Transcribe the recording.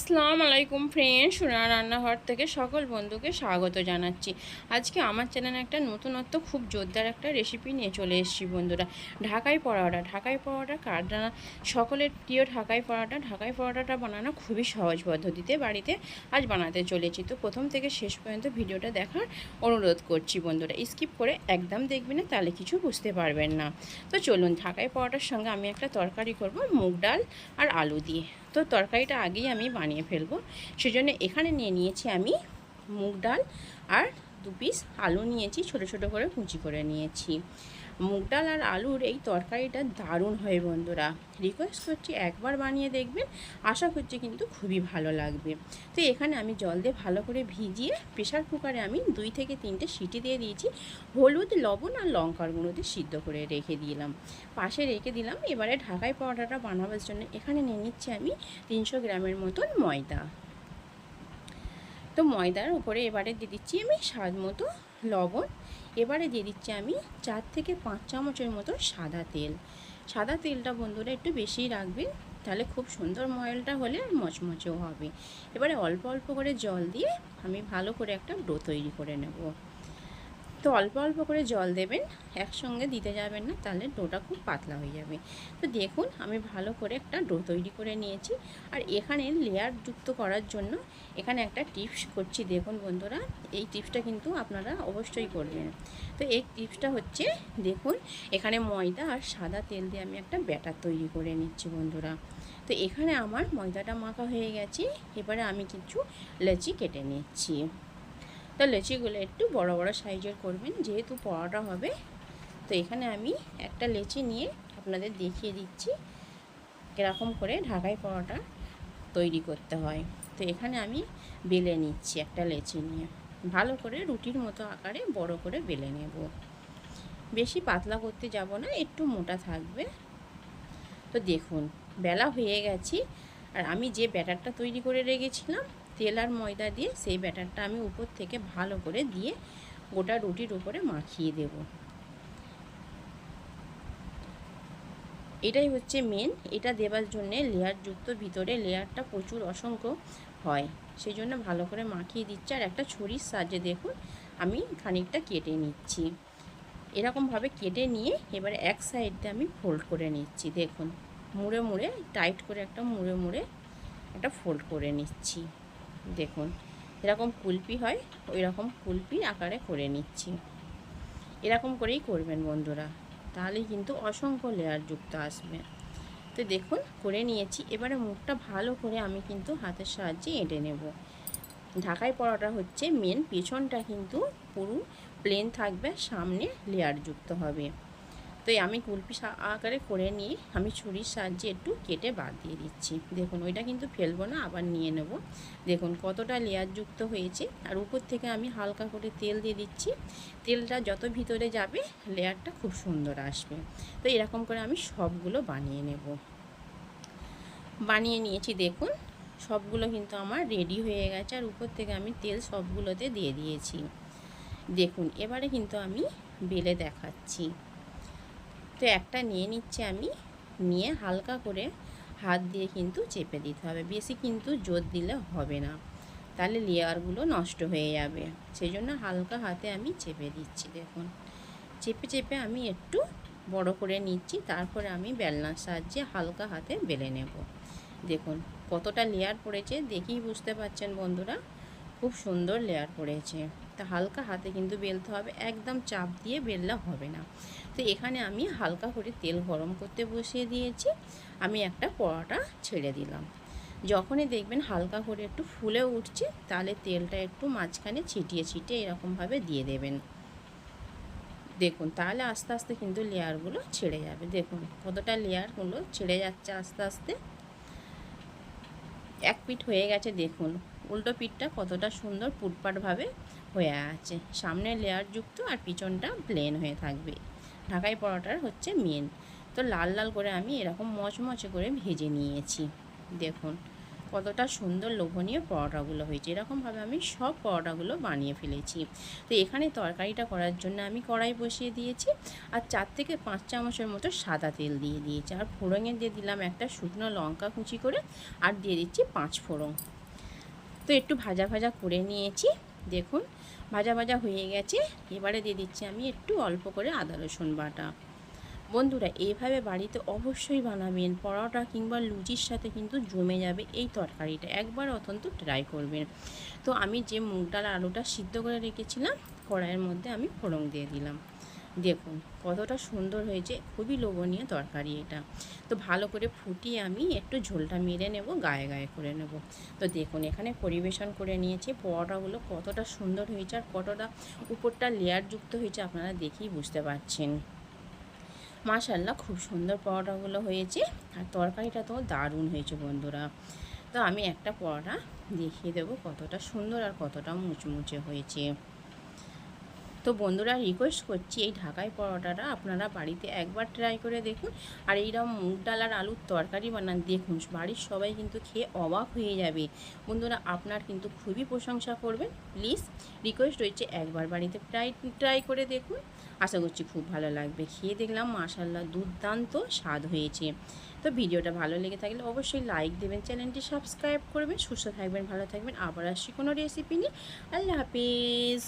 আসসালামু আলাইকুম ফ্রেন্ড সোনা রান্নাঘর থেকে সকল বন্ধুকে স্বাগত জানাচ্ছি। আজকে আমার চ্যানেলে একটা নতুনত্ব, খুব জোরদার একটা রেসিপি নিয়ে চলে এসেছি বন্ধুরা। ঢাকাই পরোটা ঢাকাই পরোটা কার সকলের প্রিয় ঢাকাই পরোটা, ঢাকাই পরোটাটা বানানো খুবই সহজ পদ্ধতিতে বাড়িতে আজ বানাতে চলেছি। তো প্রথম থেকে শেষ পর্যন্ত ভিডিওটা দেখার অনুরোধ করছি বন্ধুরা। স্কিপ করে একদম দেখবেন না, তাহলে কিছু বুঝতে পারবেন না। তো চলুন ঢাকাই পরোটার সঙ্গে আমি একটা তরকারি করব, মুগ ডাল আর আলু দিয়ে। তো তরকারিটা আগেই আমি বানিয়ে ফেলব। সেজন্য এখানে নিয়ে নিয়েছি আমি মুগ ডাল আর দু পিস আলু নিয়েছি, ছোট ছোট করে কুচি করে নিয়েছি। মুগ ডাল আর আলুর এই তরকারিটা দারুণ হয় বন্ধুরা। রিকোয়েস্ট করছি একবার বানিয়ে দেখবেন, আশা করছি কিন্তু খুবই ভালো লাগবে। তো এখানে আমি জল দিয়ে ভালো করে ভিজিয়ে প্রেশার কুকারে আমি দুই থেকে তিনটে সিটি দিয়ে দিয়েছি। হলুদ, লবণ আর লঙ্কার গুঁড়ো দিয়ে সিদ্ধ করে রেখে দিলাম। পাশে রেখে দিলাম, এবারে ঢাকাই পরোটাটা বানাবার জন্য এখানে নিয়ে নিচ্ছি আমি তিনশো গ্রামের মতন ময়দা। তো ময়দার উপরে এবারে দিয়ে দিচ্ছি আমি স্বাদ মতো লবণ এবারে দিয়ে দিচ্ছি আমি চার থেকে পাঁচ চামচের মতো সাদা তেল। সাদা তেলটা বন্ধুরা একটু বেশি রাখবেন তাহলে খুব সুন্দর ময়লটা হলে মচমচেও হবে। এবারে অল্প অল্প করে জল দিয়ে আমি ভালো করে একটা ডো তৈরি করে নেব। তো অল্প অল্প করে জল দেবেন, একসঙ্গে দিতে যাবেন না, তাহলে ডোটা খুব পাতলা হয়ে যাবে। তো দেখুন, আমি ভালো করে একটা ডো তৈরি করে নিয়েছি। আর এখানে লেয়ার যুক্ত করার জন্য এখানে একটা টিপস করছি। দেখুন বন্ধুরা, এই টিপসটা কিন্তু আপনারা অবশ্যই করবেন। তো এই টিপসটা হচ্ছে, দেখুন, এখানে ময়দা আর সাদা তেল দিয়ে আমি একটা ব্যাটার তৈরি করে নিচ্ছি বন্ধুরা। তো এখানে আমার ময়দাটা মাখা হয়ে গেছে, এবারে আমি কিছু লেচি কেটে নিচ্ছি। তো লেচিগুলো একটু বড় বড় সাইজের করবেন, যেহেতু পরোটা হবে। তো এখানে আমি একটা লেচি নিয়ে আপনাদের দেখিয়ে দিচ্ছি এরকম করে ঢাকাই পরোটা তৈরি করতে হয়। তো এখানে আমি বেলে নিচ্ছি একটা লেচি নিয়ে। ভালো করে রুটির মতো আকারে বড় করে বেলে নেব। বেশি পাতলা করতে যাব না, একটু মোটা থাকবে। তো দেখুন, বেলা হয়ে গেছি, আর আমি যে ব্যাটারটা তৈরি করে রেখেছিলাম তেল আর ময়দা দিয়ে সেই ব্যাটারটা আমি উপর থেকে ভালো করে দিয়ে গোটা রুটির উপরে মাখিয়ে দেব। এটাই হচ্ছে মেন এটা দেওয়ার জন্যে লেয়ারযুক্ত ভিতরে লেয়ারটা প্রচুর অসংখ্য হয়। সেই জন্য ভালো করে মাখিয়ে দিচ্ছি। আর একটা ছুরির সাহায্যে দেখুন, আমি খানিকটা কেটে নিচ্ছি। এরকমভাবে কেটে নিয়ে এবার এক সাইডে আমি ফোল্ড করে নিচ্ছি। দেখুন, মুড়ে মুড়ে টাইট করে একটা মুড়ে মুড়ে একটা ফোল্ড করে নিচ্ছি। দেখুন এরকম কুলপি হয় ওই রকম কুলপি আকারে করে নিচ্ছি। এরকম করেই করবেন বন্ধুরা তাহলেই কিন্তু অসংখ্য লেয়ার যুক্ত আসবে। তো দেখুন, করে নিয়েছি, এবারে মুখটা ভালো করে আমি কিন্তু হাতের সাহায্যে এঁটে নেব। ঢাকায় পড়াটা হচ্ছে মেন পেছনটা কিন্তু পুরো প্লেন থাকবে, সামনে লেয়ার যুক্ত হবে। তো আমি কুলপি আকারে করে নিয়ে আমি ছুরির সাহায্যে একটু কেটে বাদ দিয়ে দিচ্ছি। দেখুন, ওইটা কিন্তু ফেলব না, আবার নিয়ে নেব। দেখুন, কতটা লেয়ার যুক্ত হয়েছে। আর উপর থেকে আমি হালকা করে তেল দিয়ে দিচ্ছি। তেলটা যত ভিতরে যাবে, লেয়ারটা খুব সুন্দর আসবে। তো এরকম করে আমি সবগুলো বানিয়ে নেব। বানিয়ে নিয়েছি, দেখুন, সবগুলো কিন্তু আমার রেডি হয়ে গেছে। আর উপর থেকে আমি তেল সবগুলোতে দিয়ে দিয়েছি। দেখুন, এবারে কিন্তু আমি বেলে দেখাচ্ছি। তো একটা নিয়ে নিচ্ছে আমি। নিয়ে হালকা করে হাত দিয়ে কিন্তু চেপে দিতে হবে। বেশি কিন্তু জোর দিলে হবে না। তাহলে লেয়ারগুলো নষ্ট হয়ে যাবে। সেই জন্য হালকা হাতে আমি চেপে দিচ্ছি, দেখুন। চেপে চেপে আমি একটু বড় করে নিচ্ছি, তারপরে আমি বেলনার সাহায্যে হালকা হাতে বেলে নেব। দেখুন, কতটা লেয়ার পড়েছে, দেখেই বুঝতে পারছেন বন্ধুরা। খুব সুন্দর লেয়ার পড়েছে। তা হালকা হাতে কিন্তু বেলতে হবে, একদম চাপ দিয়ে বেললে হবে না। তো এখানে আমি হালকা করে তেল গরম করতে বসিয়ে দিয়েছি, আমি একটা পরোটা ছেড়ে দিলাম। যখনই দেখবেন হালকা করে একটু ফুলে উঠছে, তাহলে তেলটা একটু মাঝখানে ছিটিয়ে ছিটিয়ে এরকমভাবে দিয়ে দেবেন। দেখুন, তাহলে আস্তে আস্তে কিন্তু লেয়ারগুলো ছেড়ে যাবে। দেখুন, কতটা লেয়ারগুলো ছেড়ে যাচ্ছে আস্তে আস্তে। এক পিঠ হয়ে গেছে, দেখুন। উল্টো পিঠটা কতটা সুন্দর পুটপাটভাবে হয়ে আছে। সামনে লেয়ার যুক্ত আর পিছনটা প্লেন হয়ে থাকবে। ঢাকাই পরোটার হচ্ছে মেন তো লাল লাল করে আমি এরকম মচমচে করে ভেজে নিয়েছি। দেখুন কতটা সুন্দর লোভনীয় পরোটাগুলো হয়েছে। এরকমভাবে আমি সব পরোটাগুলো বানিয়ে ফেলেছি। তো এখানে তরকারিটা করার জন্য আমি কড়াই বসিয়ে দিয়েছি আর চার থেকে পাঁচ চামচের মতো সাদা তেল দিয়ে দিয়েছি। আর ফোড়ঙে দিয়ে দিলাম একটা শুকনো লঙ্কা কুচি করে আর দিয়ে দিচ্ছি পাঁচ ফোড়ন। তো একটু ভাজা ভাজা করে নিয়েছি। দেখুন, ভাজা ভাজা হয়ে গেছে। এবারে দিয়ে দিচ্ছি আমি একটু অল্প করে আদা রসুন বাটা। বন্ধুরা, এইভাবে বাড়িতে অবশ্যই বানাবেন। পরোটা কিংবা লুচির সাথে কিন্তু জমে যাবে এই তরকারিটা। একবার অত্যন্ত ট্রাই করবেন। তো আমি যে মুগ ডাল আলুটা সিদ্ধ করে রেখেছিলাম, কড়াইয়ের মধ্যে আমি ফোড়ন দিয়ে দিলাম। দেখুন, কতটা সুন্দর হয়েছে, খুবই লোভনীয় তরকারি এটা। তো ভালো করে ফুটিয়ে আমি একটু ঝোলটা মেরে নেব, গায়ে গায়ে করে নেব। তো দেখুন, এখানে পরিবেশন করে নিয়েছি, পরোটাগুলো কতটা সুন্দর হয়েছে আর কতটা উপরটা লেয়ারযুক্ত হয়েছে আপনারা দেখেই বুঝতে পারছেন। মাশাল্লাহ খুব সুন্দর পরোটাগুলো হয়েছে আর তরকারিটা তো দারুণ হয়েছে বন্ধুরা। তো আমি একটা পরোটা দেখিয়ে দেবো কতটা সুন্দর আর কতটা মুচমুচে হয়েছে। তো বন্ধুরা রিকোয়েস্ট করছি এই ঢাকাই পরোটাটা আপনারা বাড়িতে একবার ট্রাই করে দেখুন। আর এইরকম মুগ ডাল আর আলুর তরকারি বানান, দেখুন, বাড়ির সবাই কিন্তু খেয়ে অবাক হয়ে যাবে। বন্ধুরা আপনার কিন্তু খুবই প্রশংসা করবেন প্লিজ রিকোয়েস্ট রয়েছে একবার বাড়িতে ট্রাই ট্রাই করে দেখুন। আশা করছি খুব ভালো লাগবে। খেয়ে দেখলাম মাশাল্লাহ দুর্দান্ত স্বাদ হয়েছে। তো ভিডিওটা ভালো লেগে থাকলে অবশ্যই লাইক দেবেন, চ্যানেলটি সাবস্ক্রাইব করবেন, সুস্থ থাকবেন, ভালো থাকবেন। আবার আসছি কোনো রেসিপি নিয়ে। আল্লাহ হাফিজ।